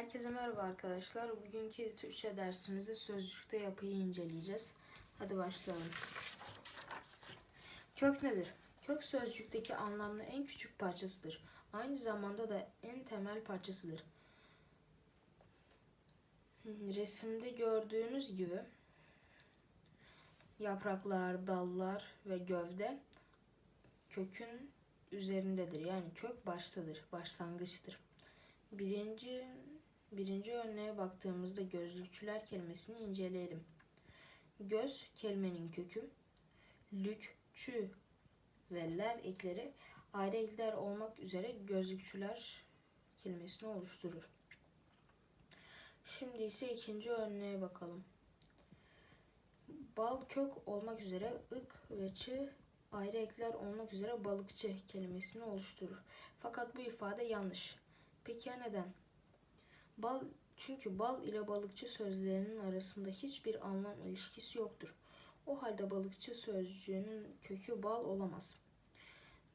Herkese merhaba arkadaşlar. Bugünkü Türkçe dersimizde sözcükte yapıyı inceleyeceğiz. Hadi başlayalım. Kök nedir? Kök sözcükteki anlamlı en küçük parçasıdır. Aynı zamanda da en temel parçasıdır. Resimde gördüğünüz gibi yapraklar, dallar ve gövde kökün üzerindedir. Yani kök baştadır, başlangıçtır. Birinci birinci örneğe baktığımızda gözlükçüler kelimesini inceleyelim. Göz kelimenin kökü, lük, çü ve ler ekleri ayrı ekler olmak üzere gözlükçüler kelimesini oluşturur. Şimdi ise ikinci örneğe bakalım. Bal kök olmak üzere ık ve çı ayrı ekler olmak üzere balıkçı kelimesini oluşturur. Fakat bu ifade yanlış. Peki ya neden? Bal çünkü bal ile balıkçı sözlerinin arasında hiçbir anlam ilişkisi yoktur. O halde balıkçı sözcüğünün kökü bal olamaz.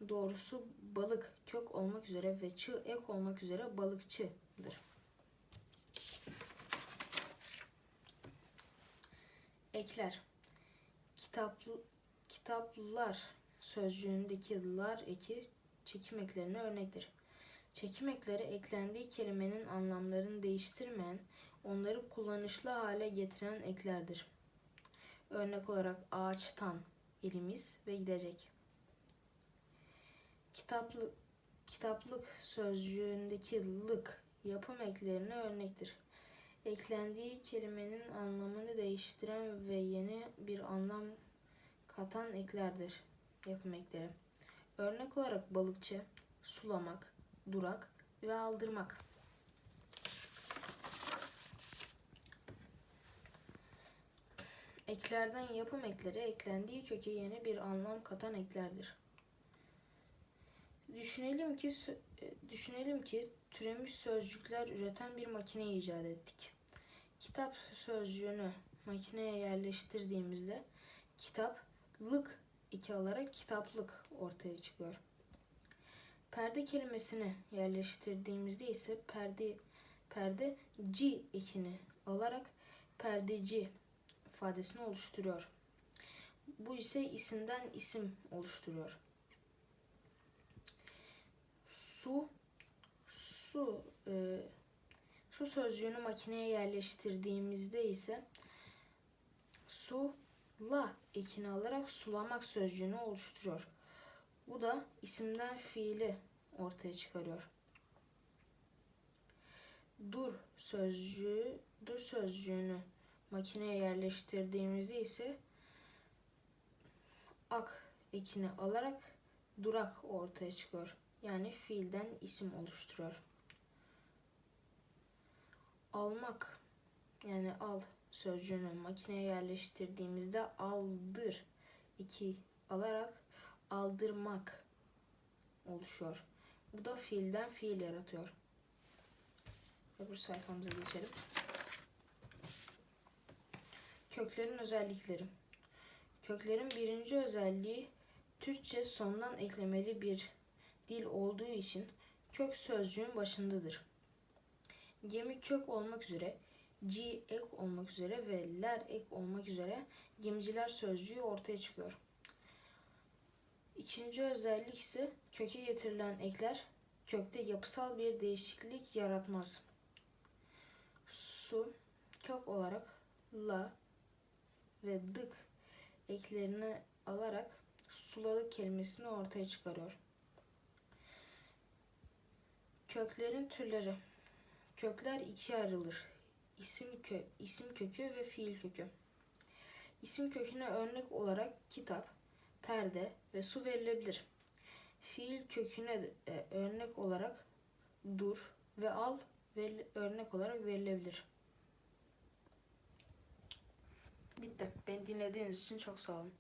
Doğrusu balık kök olmak üzere ve çı ek olmak üzere balıkçıdır. Ekler. Kitaplı, kitaplar sözcüğündeki lar eki çekim eklerine örnektir. Çekim ekleri eklendiği kelimenin anlamlarını değiştirmeyen, onları kullanışlı hale getiren eklerdir. Örnek olarak ağaçtan elimiz ve gidecek. Kitaplık, kitaplık sözcüğündeki lık yapım eklerine örnektir. Eklendiği kelimenin anlamını değiştiren ve yeni bir anlam katan eklerdir yapım ekleri. Örnek olarak balıkçı, sulamak, durak ve aldırmak. Eklerden yapım ekleri eklendiği köke yeni bir anlam katan eklerdir. Düşünelim ki düşünelim ki türemiş sözcükler üreten bir makine icat ettik. Kitap sözcüğünü makineye yerleştirdiğimizde kitaplık iki alarak kitaplık ortaya çıkıyor. Perde kelimesini yerleştirdiğimizde ise perde perde c ekini alarak perdeci ifadesini oluşturuyor. Bu ise isimden isim oluşturuyor. Su su e, su sözcüğünü makineye yerleştirdiğimizde ise su la ekini alarak sulamak sözcüğünü oluşturuyor. Bu da isimden fiili ortaya çıkarıyor. Dur sözcüğü, dur sözcüğünü makineye yerleştirdiğimizde ise ak ekini alarak durak ortaya çıkıyor. Yani fiilden isim oluşturuyor. Almak yani al sözcüğünü makineye yerleştirdiğimizde aldır iki alarak aldırmak oluşuyor. Bu da fiilden fiil yaratıyor. Öbür sayfamıza geçelim. Köklerin özellikleri. Köklerin birinci özelliği Türkçe sondan eklemeli bir dil olduğu için kök sözcüğün başındadır. Gemi kök olmak üzere, G ek olmak üzere ve ler ek olmak üzere gemiciler sözcüğü ortaya çıkıyor. İkinci özellik ise köke getirilen ekler kökte yapısal bir değişiklik yaratmaz. Su kök olarak la ve dık eklerini alarak suladık kelimesini ortaya çıkarıyor. Köklerin türleri. Kökler ikiye ayrılır. İsim, kö, isim kökü ve fiil kökü. İsim köküne örnek olarak kitap, perde ve su verilebilir. Fiil köküne e, örnek olarak dur ve al verili, örnek olarak verilebilir. Bitti. Beni dinlediğiniz için çok sağ olun.